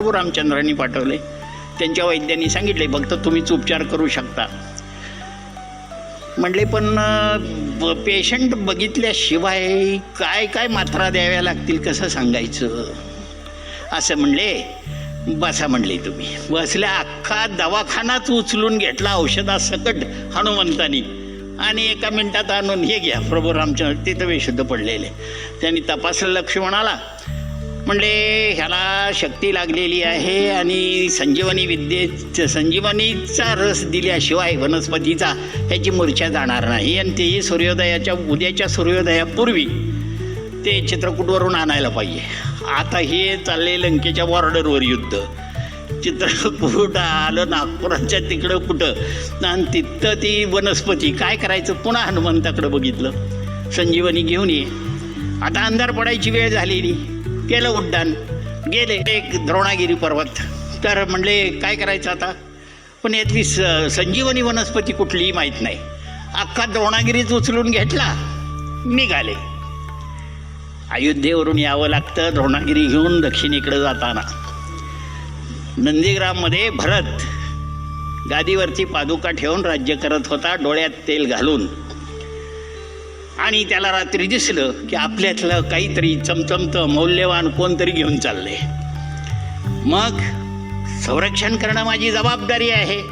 प्रभू रामचंद्रांनी पाठवले. त्यांच्या वैद्यांनी सांगितले फक्त तुम्हीच उपचार करू शकता. म्हणले पण पेशंट बघितल्याशिवाय काय काय मात्रा द्याव्या लागतील? कसं सांगायचं? असं म्हणले. बसा म्हणले तुम्ही. बसल्या अख्खा दवाखानाच उचलून घेतला औषधासकट हनुमंतानी. आणि एका मिनिटात आणून हे घ्या प्रभू रामचंद्र तिथं बेशुद्ध पडलेले. त्यांनी तपासलं लक्ष म्हणाला म्हणजे ह्याला शक्ती लागलेली आहे आणि संजीवनी विद्ये संजीवनीचा रस दिल्याशिवाय वनस्पतीचा ह्याची मूर्छा जाणार नाही. आणि तेही सूर्योदयाच्या उद्याच्या सूर्योदयापूर्वी ते चित्रकूटवरून आणायला पाहिजे. आता हे चालले लंकेच्या बॉर्डरवर युद्ध. चित्रकूट आलं नागपुराच्या तिकडं कुठं? आणि तिथं ती वनस्पती. काय करायचं? पुन्हा हनुमंताकडं बघितलं. संजीवनी घेऊन ये. आता अंधार पडायची वेळ झालेली. केलं उड्डाण. गेले एक द्रोणागिरी पर्वत. तर म्हणले काय करायचं आता? पण यातली स संजीवनी वनस्पती कुठलीही माहीत नाही. अख्खा द्रोणागिरीच उचलून घेतला. निघाले. अयोध्येवरून यावं लागतं द्रोणागिरी घेऊन दक्षिणेकडे जाताना. नंदीग्राममध्ये भरत गादीवरती पादुका ठेवून राज्य करत होता डोळ्यात तेल घालून. आणि त्याला रात्री दिसलं की आपल्यातलं काहीतरी चमचमतं मौल्यवान कोणतरी घेऊन चाललंय. मग संरक्षण करणं माझी जबाबदारी आहे.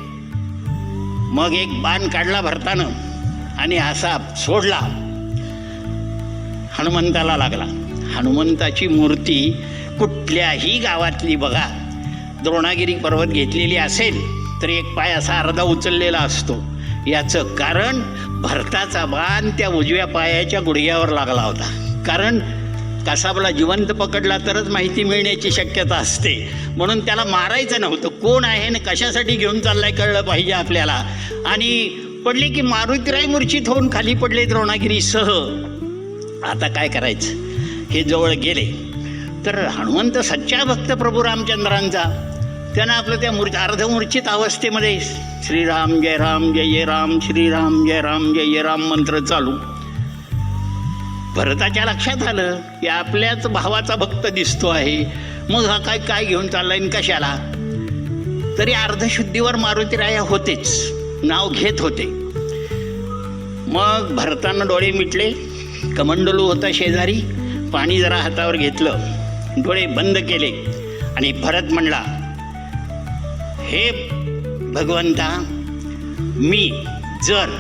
मग एक बाण काढला भरतानं आणि असा सोडला. हनुमंताला लागला. हनुमंताची मूर्ती कुठल्याही गावातली बघा. द्रोणागिरी पर्वत घेतलेली असेल तर एक पाय असा अर्धा उचललेला असतो. याचं कारण भरताचा बाण त्या उजव्या पायाच्या गुडघ्यावर लागला होता. कारण कसाबला जिवंत पकडला तरच माहिती मिळण्याची शक्यता असते. म्हणून त्याला मारायचं नव्हतं. कोण आहे आणि कशासाठी घेऊन चाललाय कळलं पाहिजे आपल्याला. आणि पडले की मारुतीराय मूर्छित होऊन खाली पडले द्रोणागिरीसह आता काय करायचं? हे जवळ गेले. तर हनुमंत सच्चा भक्त प्रभू रामचंद्रांचा त्यानं आपलं त्या मूर्ती अर्धमूर्छित अवस्थेमध्ये श्रीराम जय राम जय जय राम श्रीराम जय राम जय जय राम मंत्र चालू. भरताच्या लक्षात आलं की आपल्याच भावाचा भक्त दिसतो आहे. मग हा काय काय घेऊन चाललाय कशाला? तरी अर्धशुद्धीवर मारुतीराया होतेच. नाव घेत होते. मग भरतानं डोळे मिटले. कमंडलू होता शेजारी. पाणी जरा हातावर घेतलं. डोळे बंद केले. आणि भरत म्हणला हे भगवंता मी जर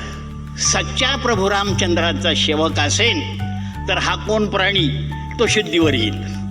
सच्चा प्रभू रामचंद्राचा सेवक असेल तर हा कोण प्राणी? तो शुद्धीवर येईल.